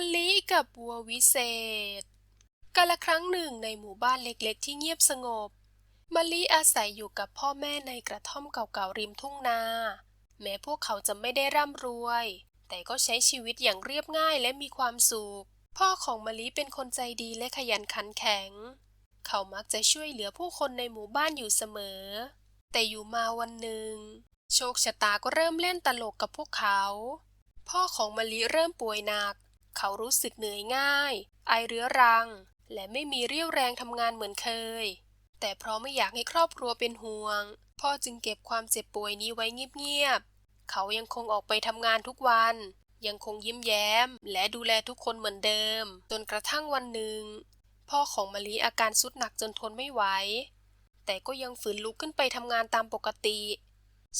มะลิกับวัววิเศษกาละครั้งหนึ่งในหมู่บ้านเล็กๆ ที่เงียบสงบมะลิอาศัยอยู่กับพ่อแม่ในกระท่อมเก่าๆริมทุ่งนา แม้พวกเขาจะไม่ได้ร่ำรวย แต่ก็ใช้ชีวิตอย่างเรียบง่ายและมีความสุข พ่อของมะลิเป็นคนใจดีและขยันขันแข็ง เขามักจะช่วยเหลือผู้คนในหมู่บ้านอยู่เสมอ แต่อยู่มาวันหนึ่ง โชคชะตาก็เริ่มเล่นตลกกับพวกเขา พ่อของมะลิเริ่มป่วยหนัก เขารู้สึกเหนื่อยง่าย ไอเรื้อรัง และไม่มีเรี่ยวแรงทำงานเหมือนเคย แต่เพราะไม่อยากให้ครอบครัวเป็นห่วง พ่อจึงเก็บความเจ็บป่วยนี้ไว้เงียบๆ เขายังคงออกไปทำงานทุกวัน ยังคงยิ้มแย้ม และดูแลทุกคนเหมือนเดิม จนกระทั่งวันหนึ่ง พ่อของมะลิอาการสุดหนักจนทนไม่ไหว แต่ก็ยังฝืนลุกขึ้นไปทำงานตามปกติ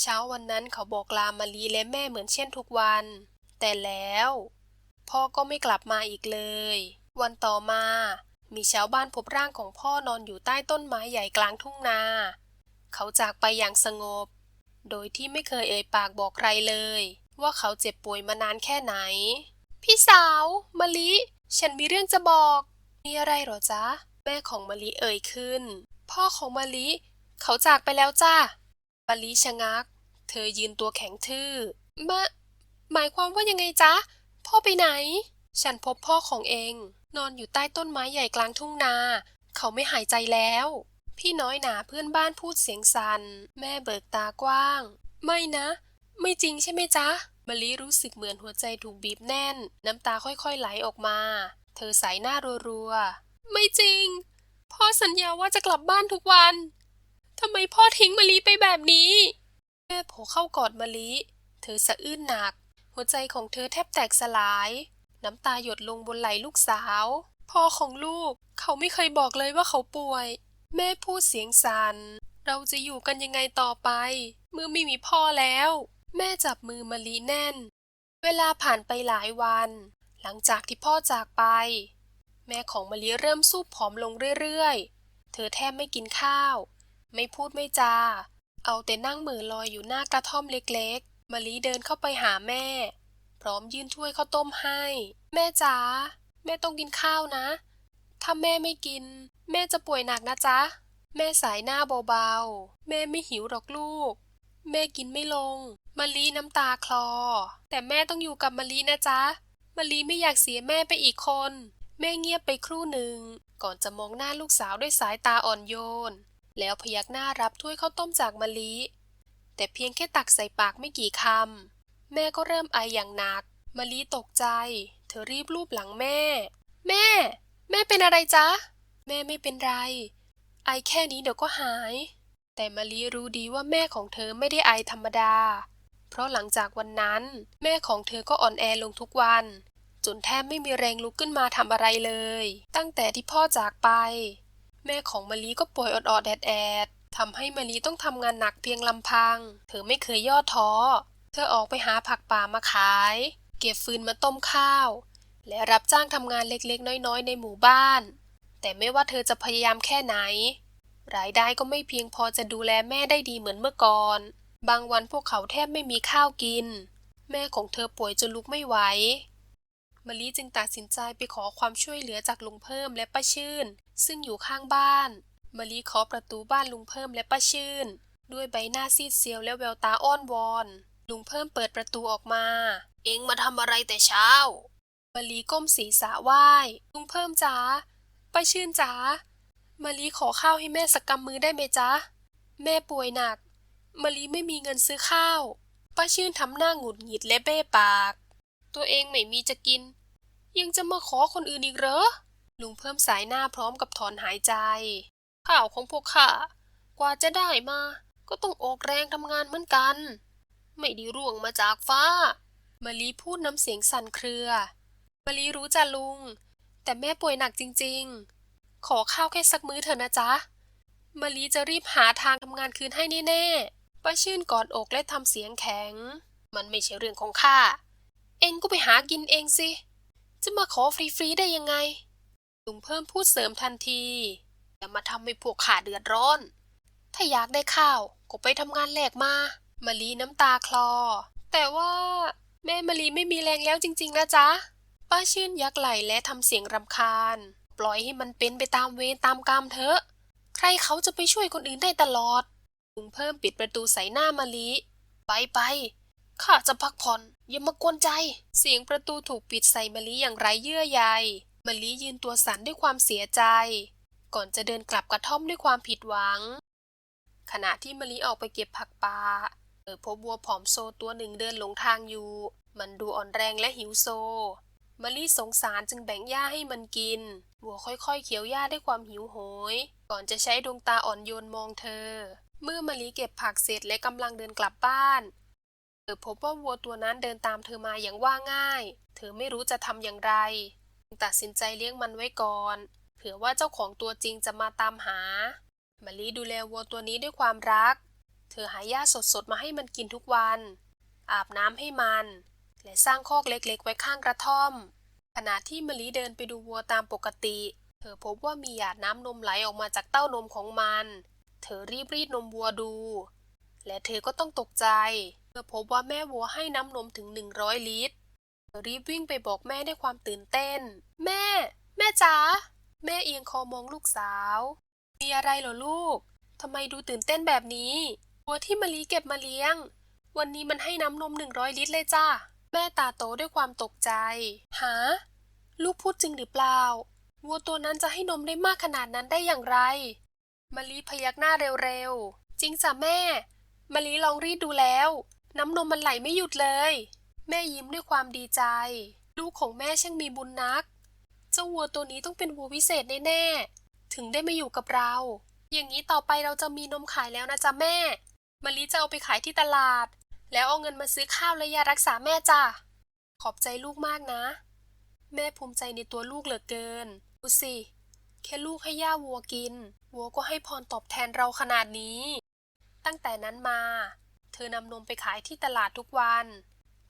เช้าวันนั้นเขาบอกลามะลิและแม่เหมือนเช่นทุกวัน แต่แล้ว พ่อก็ไม่กลับมาอีกเลย วันต่อมา มีชาวบ้านพบร่างของพ่อนอนอยู่ใต้ต้นไม้ใหญ่กลางทุ่งนา เขาจากไปอย่างสงบ โดยที่ไม่เคยเอ่ยปากบอกใครเลย ว่าเขาเจ็บป่วยมานานแค่ไหน พี่สาวมะลิ ฉันมีเรื่องจะบอก มีอะไรหรอจ๊ะ แม่ของมะลิเอ่ยขึ้น พ่อของมะลิ เขาจากไปแล้วจ้ามะลิชะงัก เธอยืนตัวแข็งทื่อมาหมายความว่ายังไงจ๊ะ พ่อไปไหน ฉันพบพ่อของเอง นอนอยู่ใต้ต้นไม้ใหญ่กลางทุ่งนา เขาไม่หายใจแล้ว พี่น้อยหนาเพื่อนบ้านพูดเสียงสัน่น แม่เบิกตากว้าง ไม่นะ ไม่จริงใช่ไหมจ๊ะมะลิรู้สึกเหมือนหัวใจถูกบีบแน่น น้ำตาค่อยๆไหลออกมา เธอใส่หน้ารัวๆ ไม่จริง พ่อสัญญาว่าจะกลับบ้านทุกวัน ทำไมพ่อทิ้งมะลิไปแบบนี้ แม่โผล่เข้ากอดมะลิ เธอสะอื้นหนัก หัวใจของเธอแทบแตกสลาย น้ำตาหยดลงบนไหล่ลูกสาว พ่อของลูก เขาไม่เคยบอกเลยว่าเขาป่วย แม่พูดเสียงสัน่นเราจะอยู่กันยังไงต่อไป เมื่อไม่มีพ่อแล้ว แม่จับมือมะลิแน่น เวลาผ่านไปหลายวัน หลังจากที่พ่อจากไป แม่ของมะลิเริ่มสู้ผอมลงเรื่อยๆ เธอแทบไม่กินข้าว ไม่พูดไม่จา เอาแต่นั่งเหม่อลอยอยู่หน้ากระท่อมเล็กๆ มะลิเดินเข้าไปหาแม่ พร้อมยื่นถ้วยข้าวต้มให้ แม่จ๋าแม่ต้องกินข้าวนะ ถ้าแม่ไม่กิน แม่จะป่วยหนักนะจ๊ะ แม่สายหน้าเบาๆ แม่ไม่หิวหรอกลูก แม่กินไม่ลงมะลิน้ำตาคลอ แต่แม่ต้องอยู่กับมะลินะจ๊ะมะลิไม่อยากเสียแม่ไปอีกคน แม่เงียบไปครู่หนึ่ง ก่อนจะมองหน้าลูกสาวด้วยสายตาอ่อนโยน แล้วพยักหน้ารับถ้วยข้าวต้มจากมะลิ แต่เพียงแค่ตักใส่ปากไม่กี่คำ แม่ก็เริ่มไออย่างหนักมะลิตกใจ เธอรีบลูบหลังแม่ แม่ แม่เป็นอะไรจ๊ะ แม่ไม่เป็นไร ไอแค่นี้เดี๋ยวก็หาย แต่มะลิรู้ดีว่าแม่ของเธอไม่ได้ไอธรรมดา เพราะหลังจากวันนั้น แม่ของเธอก็อ่อนแอลงทุกวัน จนแทบไม่มีแรงลุกขึ้นมาทำอะไรเลย ตั้งแต่ที่พ่อจากไป แม่ของมะลิก็ป่วยอดๆแอดๆ ทำให้มะลิต้องทำงานหนักเพียงลำพัง เธอไม่เคยย่อท้อ เธอออกไปหาผักป่ามาขาย เก็บฟืนมาต้มข้าว และรับจ้างทำงานเล็กๆ น้อยๆ ในหมู่บ้าน แต่ไม่ว่าเธอจะพยายามแค่ไหน รายได้ก็ไม่เพียงพอจะดูแลแม่ได้ดีเหมือนเมื่อก่อน บางวันพวกเขาแทบไม่มีข้าวกิน แม่ของเธอป่วยจนลุกไม่ไหวมะลิจึงตัดสินใจไปขอความช่วยเหลือจากลุงเพิ่มและป้าชื่น ซึ่งอยู่ข้างบ้าน มะลิเคาะประตูบ้านลุงเพิ่มและป้าชื่น ด้วยใบหน้าซีดเซียวและแววตาอ้อนวอน ลุงเพิ่มเปิดประตูออกมา เอ็งมาทำอะไรแต่เช้ามะลิก้มศีรษะไหว้ลุงเพิ่มจ๋าป้าชื่นจ๋ามะลิขอข้าวให้แม่สักกำมือได้ไหมจ๊ะ แม่ป่วยหนักมะลิไม่มีเงินซื้อข้าว ป้าชื่นทำหน้าหงุดหงิดและเบ้ปาก ตัวเองไม่มีจะกิน ยังจะมาขอคนอื่นอีกเหรอ ลุงเพิ่มสายหน้าพร้อมกับถอนหายใจ ข้าวของพวกข้ากว่าจะได้มา ก็ต้องออกแรงทำงานเหมือนกัน ไม่ได้ร่วงมาจากฟ้ามะลิพูดน้ำเสียงสั่นเครือมะลิรู้จ้ะลุง แต่แม่ป่วยหนักจริงๆ ขอข้าวแค่สักมื้อเถอะนะจ๊ะมะลิจะรีบหาทางทำงานคืนให้แน่ๆป้าชื่นกอดอกและทำเสียงแข็ง มันไม่ใช่เรื่องของข้า เองก็ไปหากินเองสิ จะมาขอฟรีๆได้ยังไงลุงเพิ่มพูดเสริมทันที อย่ามาทำให้พวกข้าเดือดร้อน ถ้าอยากได้ข้าวก็ไปทำงานแหลกมามะลิน้ำตาคลอ แต่ว่าแม่มะลิไม่มีแรงแล้วจริงๆนะจ๊ะ ป้าชื่นยักไหลและทำเสียงรำคาญ ปล่อยให้มันเป็นไปตามเวรตามกรรมเถอะ ใครเขาจะไปช่วยคนอื่นได้ตลอดลุงเพิ่มปิดประตูใส่หน้ามะลิไปไปข้าจะพักผ่อนอย่ามากวนใจ เสียงประตูถูกปิดใส่มะลิอย่างไร้เยื่อใยมะลิยืนตัวสั่นด้วยความเสียใจ ก่อนจะเดินกลับกระท่อมด้วยความผิดหวัง ขณะที่มะลิออกไปเก็บผักป่าเออพบวัวผอมโซตัวหนึ่งเดินหลงทางอยู่ มันดูอ่อนแรงและหิวโซมะลิสงสารจึงแบ่งหญ้าให้มันกิน วัวค่อยๆเคี้ยวหญ้าด้วยความหิวโหย ก่อนจะใช้ดวงตาอ่อนโยนมองเธอ เมื่อมะลิเก็บผักเสร็จและกำลังเดินกลับบ้านเธอพบว่าวัวตัวนั้นเดินตามเธอมาอย่างว่าง่าย เธอไม่รู้จะทำอย่างไรตัดสินใจเลี้ยงมันไว้ก่อน เผื่อว่าเจ้าของตัวจริงจะมาตามหามะลิดูแลวัวตัวนี้ด้วยความรัก เธอหาหญ้าสดๆมาให้มันกินทุกวัน อาบน้ำให้มัน และสร้างคอกเล็กๆ ไว้ข้างกระท่อม ขณะที่มะลิเดินไปดูวัวตามปกติ เธอพบว่ามีหยาดน้ำนมไหลออกมาจากเต้านมของมัน เธอรีบรีดนมวัวดู และเธอก็ต้องตกใจเมื่อพบว่าแม่วัวให้น้ำนมถึง 100 ลิตร เธอรีบวิ่งไปบอกแม่ด้วยความตื่นเต้น แม่ แม่จ๋า แม่เอียงคอมองลูกสาว มีอะไรเหรอลูก ทำไมดูตื่นเต้นแบบนี้ วัวที่มะลิเก็บมาเลี้ยง วันนี้มันให้น้ำนม100ลิตรเลยจ้า แม่ตาโตด้วยความตกใจ หา ลูกพูดจริงหรือเปล่า วัวตัวนั้นจะให้นมได้มากขนาดนั้นได้อย่างไร มะลิพยักหน้าเร็วๆ จริงจ้ะแม่ มะลิลองรีดดูแล้ว น้ำนมมันไหลไม่หยุดเลย แม่ยิ้มด้วยความดีใจ ลูกของแม่ช่างมีบุญนัก จ้าวัวตัวนี้ต้องเป็นวัววิเศษแน่ๆ ถึงได้มาอยู่กับเรา อย่างนี้ต่อไปเราจะมีนมขายแล้วนะจ๊ะแม่มะลิจะเอาไปขายที่ตลาด แล้วเอาเงินมาซื้อข้าวและยารักษาแม่จ้ะ ขอบใจลูกมากนะ แม่ภูมิใจในตัวลูกเหลือเกิน ดูสิ แค่ลูกให้ย่าวัวกิน วัวก็ให้พรตอบแทนเราขนาดนี้ ตั้งแต่นั้นมา เธอนำนมไปขายที่ตลาดทุกวัน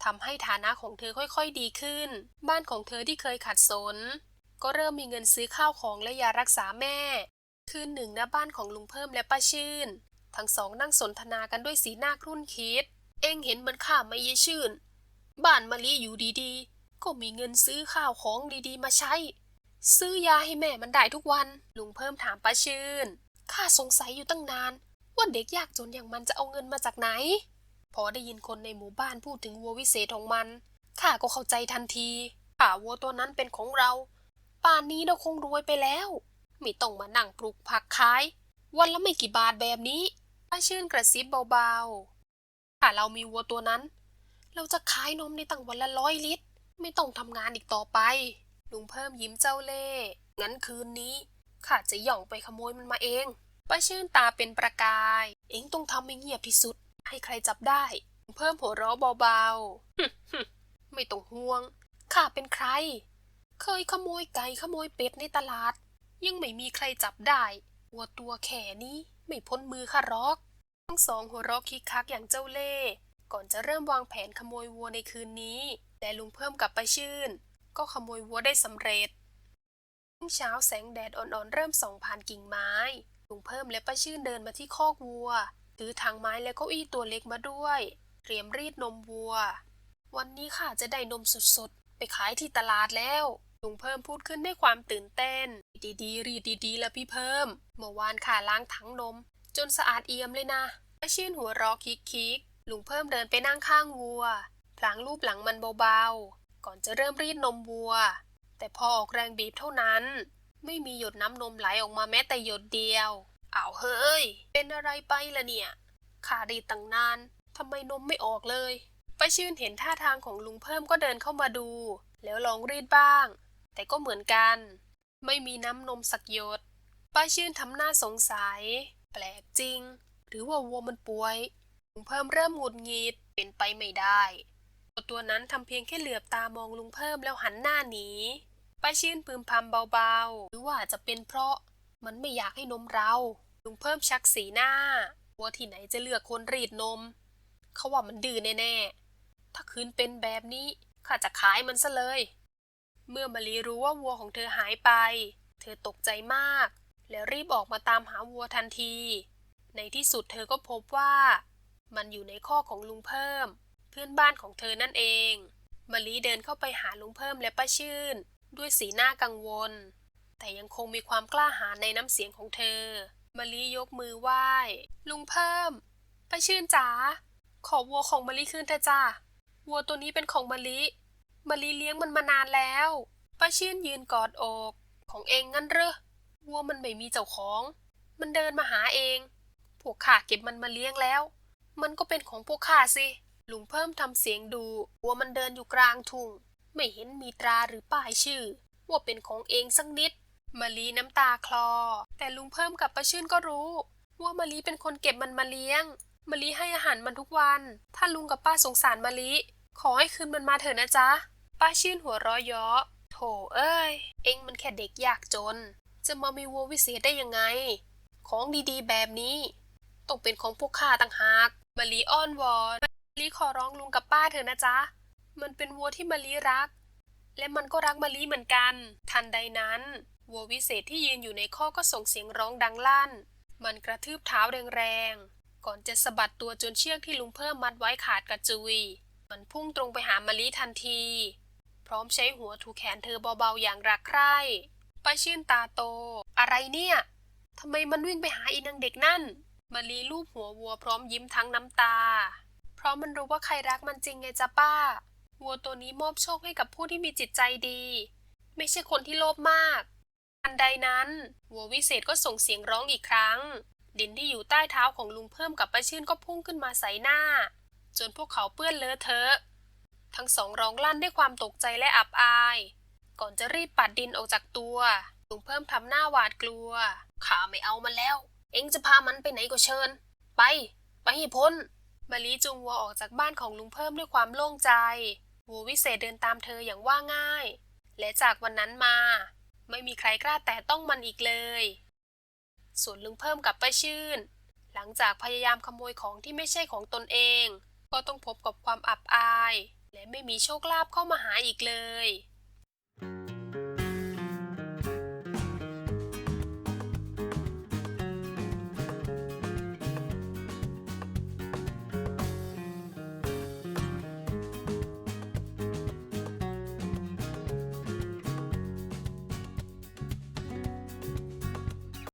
ทำให้ฐานะของเธอค่อยๆดีขึ้น บ้านของเธอที่เคยขัดสน ก็เริ่มมีเงินซื้อข้าวของและยารักษาแม่ คืนหนึ่งหน้าบ้านของลุงเพิ่มและป้าชื่น ทั้งสองนั่งสนทนากันด้วยสีหน้าครุ่นคิด เองเห็นมันข้าไม่ยายชื่น บ้านมะลิอยู่ดีๆ ก็มีเงินซื้อข้าวของดีๆ มาใช้ ซื้อยาให้แม่มันได้ทุกวัน ลุงเพิ่มถามป้าชื่น ข้าสงสัยอยู่ตั้งนาน ว่าเด็กยากจนอย่างมันจะเอาเงินมาจากไหน พอได้ยินคนในหมู่บ้านพูดถึงวัววิเศษของมัน ข้าก็เข้าใจทันทีถ้าวัวตัวนั้นเป็นของเรา ป่านนี้เราคงรวยไปแล้ว ไม่ต้องมานั่งปลูกผักขาย วันละไม่กี่บาทแบบนี้ป้าชื่นกระซิบเบาๆ ถ้าเรามีวัวตัวนั้น เราจะขายนมในตั้งวันละร้อยลิตร ไม่ต้องทำงานอีกต่อไป ลุงเพิ่มยิ้มเจ้าเล่ห์งั้นคืนนี้ข้าจะย่องไปขโมยมันมาเอง ป้าชื่นตาเป็นประกาย เอ็งต้องทำให้เงียบที่สุด ให้ใครจับได้ ลุงเพิ่มหัวเราะเบาๆ ไม่ต้องห่วง ข้าเป็นใคร เคยขโมยไก่ขโมยเป็ดในตลาด ยังไม่มีใครจับได้วัวตัวแข่นี้ไม่พ้นมือข้ารอก ทั้งสองหัวเราะคิกคักอย่างเจ้าเล่ห์ก่อนจะเริ่มวางแผนขโมยวัวในคืนนี้ แต่ลุงเพิ่มกับไปชื่น ก็ขโมยวัวได้สำเร็จรุ่งเช้าแสงแดดอ่อนๆเริ่มส่องผ่านกิ่งไม้ ลุงเพิ่มและป้าชื่นเดินมาที่คอกวัว ถือถังไม้และเก้าอี้ตัวเล็กมาด้วย เตรียมรีดนมวัว วันนี้ข้าจะได้นมสดๆ ไปขายที่ตลาดแล้ว ลุงเพิ่มพูดขึ้นด้วยความตื่นเต้น ดีๆรีดดีๆแล้วพี่เพิ่ม เมื่อวานข้าล้างถังนม จนสะอาดเอี่ยมเลยนะป้าชื่นหัวเรอคิกคิกลุงเพิ่มเดินไปนั่งข้างวัว พลางรูปหลังมันเบาๆ ก่อนจะเริ่มรีดนมวัว แต่พอออกแรงบีบเท่านั้น ไม่มีหยดน้ำนมไหลออกมาแม้แต่หยดเดียวอ้าวเฮ้ย เป็นอะไรไปล่ะเนี่ยข้ารีตั้งนานทำไมนมไม่ออกเลย ไปชื่นเห็นท่าทางของลุงเพิ่มก็เดินเข้ามาดู แล้วลองรีดบ้าง แต่ก็เหมือนกัน ไม่มีน้ำนมสักหยด ป้าชื่นทำหน้าสงสัย แปลกจริง หรือว่าวัวมันป่วยลุงเพิ่มเริ่มหงุดหงิดเป็นไปไม่ได้ตัวตัวนั้นทำเพียงแค่เหลือบตามองลุงเพิ่มแล้วหันหน้าหนีป้าชื่นพึมพำเบาๆ หรือว่าจจะเป็นเพราะมันไม่อยากให้นมเรา ลุงเพิ่มชักสีหน้าวัวที่ไหนจะเลือกคนรีดนม เขาว่ามันดื้อแน่ๆ ถ้าคืนเป็นแบบนี้ข้าจะขายมันซะเลย เมื่อมารีรู้ว่าวัวของเธอหายไป เธอตกใจมาก แล้วรีบออกมาตามหาวัวทันที ในที่สุดเธอก็พบว่า มันอยู่ในข้อของลุงเพิ่ม เพื่อนบ้านของเธอนั่นเองมะลิเดินเข้าไปหาลุงเพิ่มและป้าชื่น ด้วยสีหน้ากังวล แต่ยังคงมีความกล้าหาญในน้ำเสียงของเธอมะลิยกมือไหว้ ลุงเพิ่มป้าชื่นจ๋าขอวัวของมะลิคืนเถอะจ้าวัวตัวนี้เป็นของมะลิ มะลิเลี้ยงมันมานานแล้วป้าชื่นยืนกอดอกของเองงั้นเหรอวัวมันไม่มีเจ้าของ มันเดินมาหาเอง พวกข้าเก็บมันมาเลี้ยงแล้ว มันก็เป็นของพวกข้าสิ ลุงเพิ่มทำเสียงดูวัวมันเดินอยู่กลางทุ่ง ไม่เห็นมีตราหรือป้ายชื่อ ว่าเป็นของเองสักนิดมะลีน้ำตาคลอ แต่ลุงเพิ่มกับป้าชื่นก็รู้ว่ามะลีเป็นคนเก็บมันมาเลี้ยงมะลีให้อาหารมันทุกวัน ถ้าลุงกับป้าสงสารมะลีขอให้คืนมันมาเถอะนะจ๊ะ ป้าชื่นหัวเร้อยเยาะโถเอ้ย เอ็งมันแค่เด็กยากจน จะมามีวัววิเศษได้ยังไง ของดีๆ แบบนี้ ต้องเป็นของพวกข้าต่างหากมะลีอ้อนวอนมะลีขอร้องลุงกับป้าเถอะนะจ๊ะ มันเป็นวัวที่มะลีรัก และมันก็รักมะลีเหมือนกัน ทันใดนั้นวัววิเศษที่ยืนอยู่ในข้อก็ส่งเสียงร้องดังลั่น มันกระทืบเท้าแรงๆ ก่อนจะสะบัดตัวจนเชือกที่ลุงเพิ่มมัดไว้ขาดกระจุย มันพุ่งตรงไปหามะลิทันที พร้อมใช้หัวถูแขนเธอเบาๆอย่างรักใคร่ป้าชื่นตาโต อะไรเนี่ยทำไมมันวิ่งไปหาอีนางเด็กนั่นมะลีลูบหัววัวพร้อมยิ้มทั้งน้ำตา เพราะมันรู้ว่าใครรักมันจริงไงจ๊ะป้า วัวตัวนี้มอบโชคให้กับผู้ที่มีจิตใจดี ไม่ใช่คนที่โลภมาก อันใดนั้น วัววิเศษก็ส่งเสียงร้องอีกครั้ง ดินที่อยู่ใต้เท้าของลุงเพิ่มกับป้าชื่นก็พุ่งขึ้นมาใส่หน้า จนพวกเขาเปื้อนเลอะเทอะ ทั้งสองร้องลั่นด้วยความตกใจและอับอาย ก่อนจะรีบปัดดินออกจากตัวลุงเพิ่มทำหน้าหวาดกลัว ข้าไม่เอามันแล้ว เอ็งจะพามันไปไหนก็เชิญ ไป ไปให้พ้นมะลิจูงวัวออกจากบ้านของลุงเพิ่มด้วยความโล่งใจ วัววิเศษเดินตามเธออย่างว่าง่าย และจากวันนั้นมา ไม่มีใครกล้าแตะต้องมันอีกเลย ส่วนลุงเพิ่มกับป้าชื่น หลังจากพยายามขโมยของที่ไม่ใช่ของตนเอง ก็ต้องพบกับความอับอาย และไม่มีโชคลาภเข้ามาหาอีกเลย